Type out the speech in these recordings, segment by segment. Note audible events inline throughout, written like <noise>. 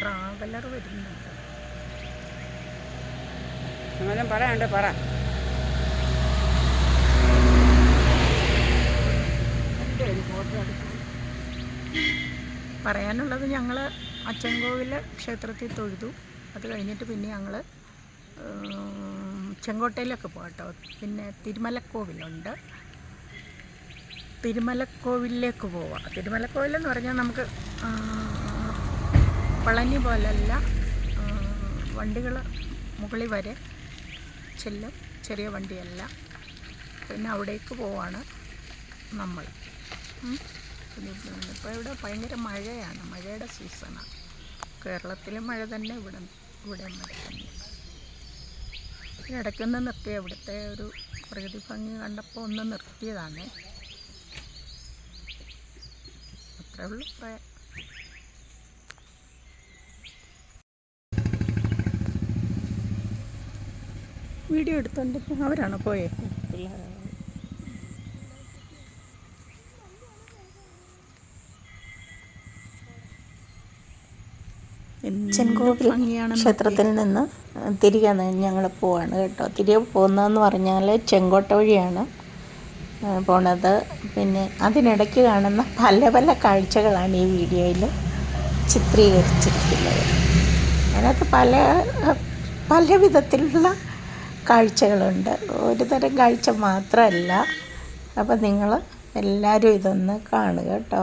Traveller വരുന്നുണ്ട്. പറയാണ്ട് പറ പറയാനുള്ളത് ഞങ്ങൾ അച്ചൻകോവിൽ ക്ഷേത്രത്തിൽ തൊഴുതു. അത് കഴിഞ്ഞിട്ട് പിന്നെ ഞങ്ങൾ ചെങ്കോട്ടയിലൊക്കെ പോകട്ടോ പിന്നെ തിരുമലക്കോവിലുണ്ട്. തിരുമലക്കോവിലേക്ക് പോവാം. തിരുമലക്കോവിലെന്ന് പറഞ്ഞാൽ നമുക്ക് പളനി പോലല്ല വണ്ടികൾ മുകളിൽ വരെ ചെല്ലും. ചെറിയ വണ്ടിയല്ല. പിന്നെ അവിടേക്ക് പോവാണ് നമ്മൾ. ഇപ്പോൾ ഇവിടെ ഭയങ്കര മഴയാണ്. മഴയുടെ സീസണാണ് കേരളത്തിൽ മഴ തന്നെ ഇവിടെ ഇവിടെ മഴ തന്നെ. ഇടയ്ക്കൊന്ന് നിർത്തിയ ഇവിടുത്തെ ഒരു പ്രകൃതി ഭംഗി കണ്ടപ്പോൾ ഒന്ന് നിർത്തിയതാണ്. അത്രേ ഉള്ളൂ പറയാം വീഡിയോ എടുത്തോണ്ട് അവരാണോ പോയേ? ചെങ്കോവിൽ ക്ഷേത്രത്തിൽ നിന്ന് തിരികെ ഞങ്ങൾ പോവാണ് കേട്ടോ. തിരികെ പോകുന്നതെന്ന് പറഞ്ഞാൽ ചെങ്കോട്ട വഴിയാണ്. പോണത്. പിന്നെ അതിനിടയ്ക്ക് കാണുന്ന പല പല കാഴ്ചകളാണ് ഈ വീഡിയോയിൽ ചിത്രീകരിച്ചിരിക്കുന്നത്. അതിനകത്ത് പല പല വിധത്തിലുള്ള കാഴ്ചകളുണ്ട്. ഒരു തരം കാഴ്ച മാത്രമല്ല. അപ്പം നിങ്ങൾ എല്ലാവരും ഇതൊന്ന് കാണുക കേട്ടോ.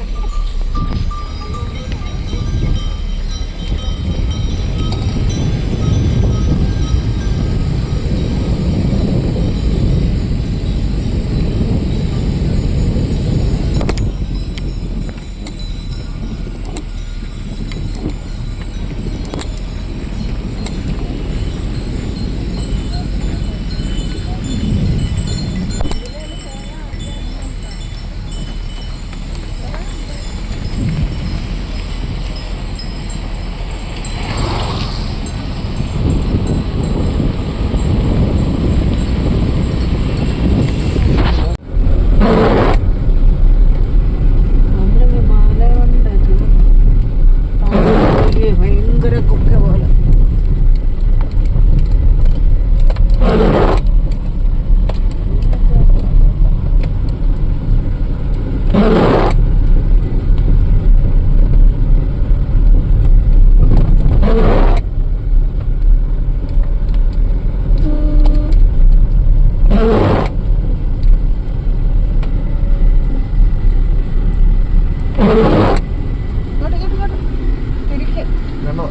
കണ്ടോ?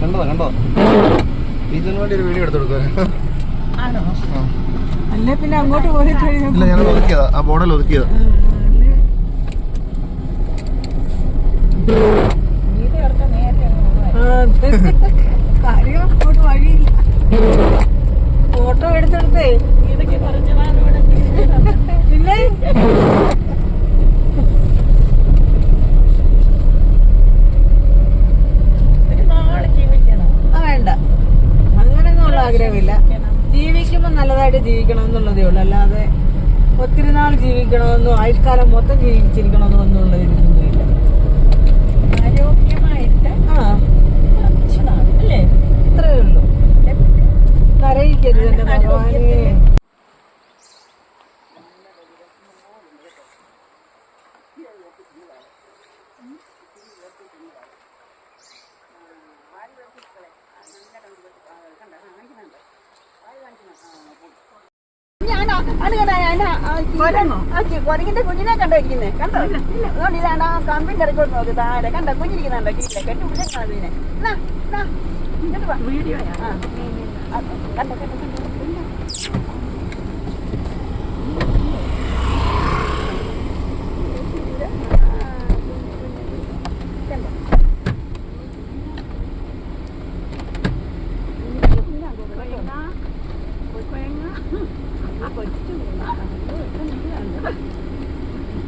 കണ്ടോ കണ്ടോ? ഇതിനു വേണ്ടി ഒരു വീഡിയോ എടുത്തു കൊടുക്കുക അല്ല പിന്നെ അങ്ങോട്ട് പോയി ഇല്ല ഞാൻ ഒതുക്കിയതാ. ആ ബോർഡിൽ ഒതുക്കിയതാ. ജീവിക്കുമ്പോൾ നല്ലതായിട്ട് ജീവിക്കണം എന്നുള്ളതേ ഉള്ളൂ. അല്ലാതെ ഒത്തിരി നാൾ ജീവിക്കണമെന്നോ ആയുഷ്കാലം മൊത്തം ജീവിച്ചിരിക്കണമെന്നോ ഒന്നുമുള്ള ഇതൊന്നുമില്ല. ആരോഗ്യമായിട്ട് ആ. കുറച്ചതാണ് അല്ലേ? അത്രേ ഉള്ളൂ. കരയിക്കരുത് എന്റെ ഭഗവാനെ ഞാൻ കൊരങ്ങിന്റെ കുഞ്ഞിനെ കണ്ടോ ഇരിക്കുന്നേ? കണ്ടോ? അതുകൊണ്ട് ഇതാണ്ട് ആ കമ്പിന്റെ ഇറക്കോട്ട് നോക്ക്. താഴെ കണ്ടോ? കുഞ്ഞിരിക്കുന്നുണ്ടോ? കീഴിലെ കെട്ടി പിടിച്ചാൽ അതിനെ എന്നാ, എന്നാ, ഇങ്ങോട്ട് വാ. ആ. ആ, കണ്ടോ, കണ്ടോ, കണ്ടോ, കണ്ടോ.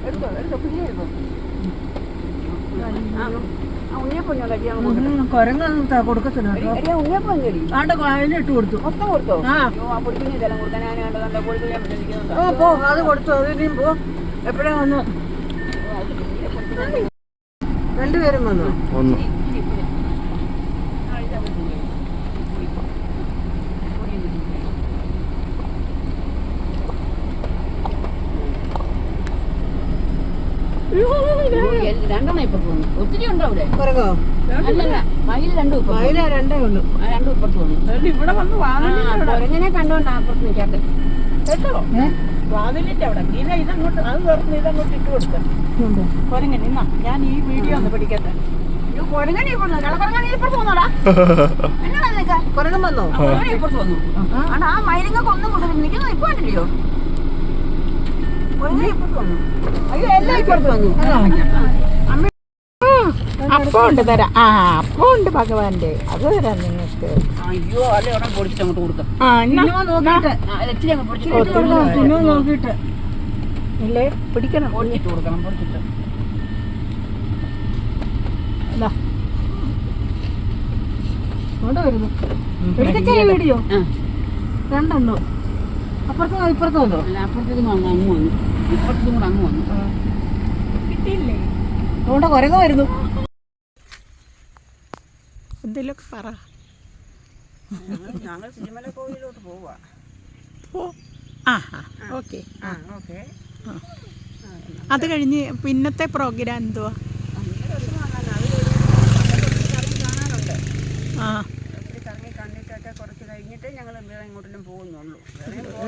എടുത്തോ എടുത്തോ കുഞ്ഞെ എടുത്തോ ആ ഉണ്ണിയപ്പം ഞാൻ കഴിയാൻ കൊടുക്കാം കുരങ്ങ് കൊടുക്കത്തില്ല ആണ്ട് അതിലിട്ട് കൊടുത്തു. ആ. പോ അത് കൊടുത്തു അത് ഇനിയും പോ. എപ്പോഴാ വന്നു? രണ്ടുപേരും വന്നു ഒന്ന് രണ്ടെണ്ണം ഇപ്പുറത്ത് വന്നു ഒത്തിരി അല്ലല്ല മയിൽ രണ്ടും ഉള്ളൂ. വന്നു. വന്നു ഇവിടെ വന്ന് കുരങ്ങനെ കണ്ടോണ്ടാ അപ്പുറത്ത് നിൽക്കാത്ത കേട്ടോ? വാതിലിന്റെ അവിടെ. ഇത ഇതങ്ങോട്ട് അത് തുറന്ന് ഇതങ്ങോട്ട് ഇട്ട് കൊടുക്കാം. കൊരങ്ങൻ ഇന്നാ ഞാൻ ഈ വീഡിയോ ഒന്ന് പിടിക്കട്ടെ. കുരങ്ങനെ ഇപ്പുറത്ത് വന്നു. കളക്കുരങ്ങനെ ഇപ്പുറത്ത് വന്നോടാ. <laughs> എന്നടാ കൊരങ്ങൻ കുരങ്ങൻ വന്നോ? കുരങ്ങനെ ഇപ്പുറത്ത് വന്നു? ആണ്ടാ ആ. മയിലിങ്ങൾക്ക് ഒന്നും കൊടുക്കുന്നു നിൽക്കുന്നത് ഇപ്പൊ കണ്ടില്ലയോ കുരങ്ങനെ ഇപ്പുറത്ത് വന്നു? അയ്യോ എല്ലാം ഇപ്പുറത്ത് വന്നു. അപ്പം ഉണ്ട്. തരാം ആ അപ്പം ഉണ്ട് ഭഗവാന്റെ. അത് തരാം നിങ്ങൾക്ക്. അയ്യോ അല്ലെ? ഉടനെ പൊടിച്ചിട്ട് അങ്ങോട്ട് കൊടുക്കാം. ആ നോക്കിയിട്ട്. ഇല്ലേ? പിടിക്കണം. പൊടിച്ചിട്ട് കൊടുക്കണം പൊടിച്ചിട്ട്. എടുക്കച്ചേ വീഡിയോ? രണ്ടെണ്ണോ? അപ്പുറത്തോ ഇപ്പുറത്തോ അല്ല അപ്പുറത്തേക്ക് അങ്ങ് അങ്ങ് വന്നു. ഇപ്പുറത്തും കൂടെ അങ്ങ് വന്നു. കിട്ടിയില്ലേ? അതുകൊണ്ട് കുരങ്ങ വരുന്നു. എന്തെങ്കിലുമൊക്കെ പറ. ഞങ്ങൾ തിരുമല കോവിലോട്ട് പോവാ. പോ. ആ ആ ഓക്കെ ആ. ഓക്കെ. അത് കഴിഞ്ഞ് പിന്നത്തെ പ്രോഗ്രാം എന്തുവാ? ആ. കണ്ടിട്ടൊക്കെ കുറച്ച് കഴിഞ്ഞിട്ട് ഞങ്ങൾ വേറെ എങ്ങോട്ടെങ്കിലും പോകുന്നുള്ളൂ.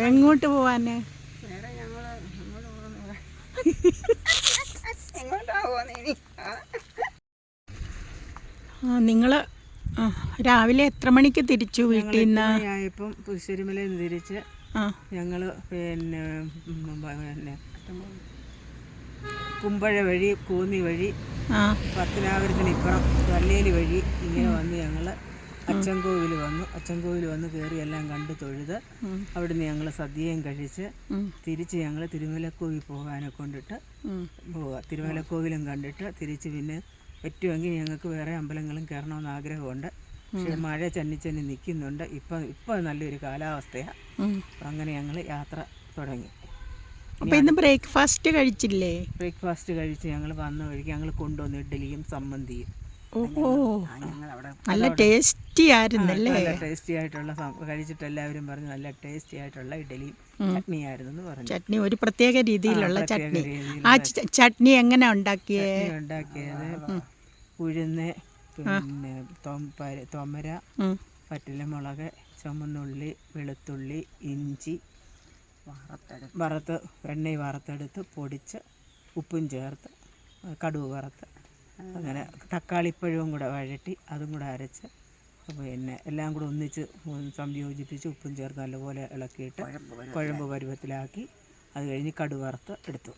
എങ്ങോട്ട്? പോവാന്? വേറെ ഞങ്ങൾ എങ്ങോട്ടാ നിങ്ങൾ രാവിലെ എത്ര മണിക്ക് തിരിച്ചു വീട്ടിൽ നിന്ന്? ആയപ്പം പുതുശ്ശേരിമലയിൽ നിന്ന് തിരിച്ച് ഞങ്ങൾ ഞങ്ങൾ പിന്നെ കുമ്പഴ വഴി കൂന്നി വഴി പത്തനാപുരത്തിനിപ്പുറം പത്തനാപുരത്തിന് ഇപ്പുറം വല്ലേലി വഴി ഇങ്ങനെ വന്ന് ഞങ്ങൾ അച്ചൻകോവിൽ വന്നു. അച്ചൻകോവിൽ വന്ന് കയറി എല്ലാം കണ്ട് തൊഴുത് അവിടുന്ന് ഞങ്ങൾ സദ്യയും കഴിച്ച്. തിരിച്ച് ഞങ്ങൾ തിരുമലക്കോവിൽ പോകാനെ കൊണ്ടിട്ട്. പോവുക തിരുമലക്കോവിലും കണ്ടിട്ട് തിരിച്ച് പിന്നെ പറ്റുമെങ്കിൽ ഞങ്ങൾക്ക് വേറെ അമ്പലങ്ങളും കയറണമെന്ന് ആഗ്രഹമുണ്ട്. പക്ഷേ മഴ ചന്നി ചന്നി നിൽക്കുന്നുണ്ട്. ഇപ്പം ഇപ്പം നല്ലൊരു കാലാവസ്ഥയാണ്. അങ്ങനെ ഞങ്ങൾ യാത്ര തുടങ്ങി. അപ്പോൾ ഇന്ന് ബ്രേക്ക്ഫാസ്റ്റ് കഴിച്ചില്ലേ? ബ്രേക്ക്ഫാസ്റ്റ് കഴിച്ച് ഞങ്ങൾ വന്ന വഴിക്ക് ഞങ്ങൾ കൊണ്ടുവന്ന് ഇഡ്ഡലിയും സമ്മന്തിയും. നല്ല ടേസ്റ്റി ആയിരുന്നല്ലേ? നല്ല ടേസ്റ്റി ആയിട്ടുള്ള കഴിച്ചിട്ട് എല്ലാവരും പറഞ്ഞു നല്ല ടേസ്റ്റി ആയിട്ടുള്ള ഇഡലി ചട്നി ആയിരുന്നു പറഞ്ഞു. ചട്നി ഒരു പ്രത്യേക രീതിയിലുള്ള ചട്നി. ആ ചട്നി എങ്ങനെ ഉണ്ടാക്കിയേ? ഉണ്ടാക്കിയത് ഉഴുന്ന് പിന്നെ തൊമര. പറ്റിലമുളക് ചുമന്നുള്ളി വെളുത്തുള്ളി ഇഞ്ചി വറുത്ത് എണ്ണയിൽ വറുത്തെടുത്ത് പൊടിച്ച് ഉപ്പും ചേർത്ത് കടുവ് വറുത്ത് അങ്ങനെ തക്കാളിപ്പഴവും കൂടെ വഴറ്റി അതും കൂടെ അരച്ച് പിന്നെ എല്ലാം കൂടെ ഒന്നിച്ച് സംയോജിപ്പിച്ച് ഉപ്പും ചേർത്ത് നല്ലപോലെ ഇളക്കിയിട്ട് കുഴമ്പ് പരുവത്തിലാക്കി അത് കഴിഞ്ഞ് കടുവറുത്ത് എടുത്തു.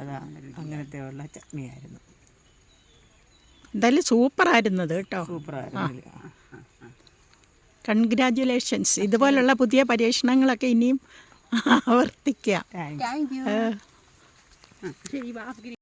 അതാ അങ്ങനത്തെ ഉള്ള ചട്നിയായിരുന്നു. എന്തായാലും സൂപ്പർ ആയിരുന്നത് കേട്ടോ. സൂപ്പറായിരുന്നു. കൺഗ്രാറ്റുലേഷൻസ് ഇതുപോലുള്ള പുതിയ പരീക്ഷണങ്ങളൊക്കെ ഇനിയും ആവർത്തിക്കാം.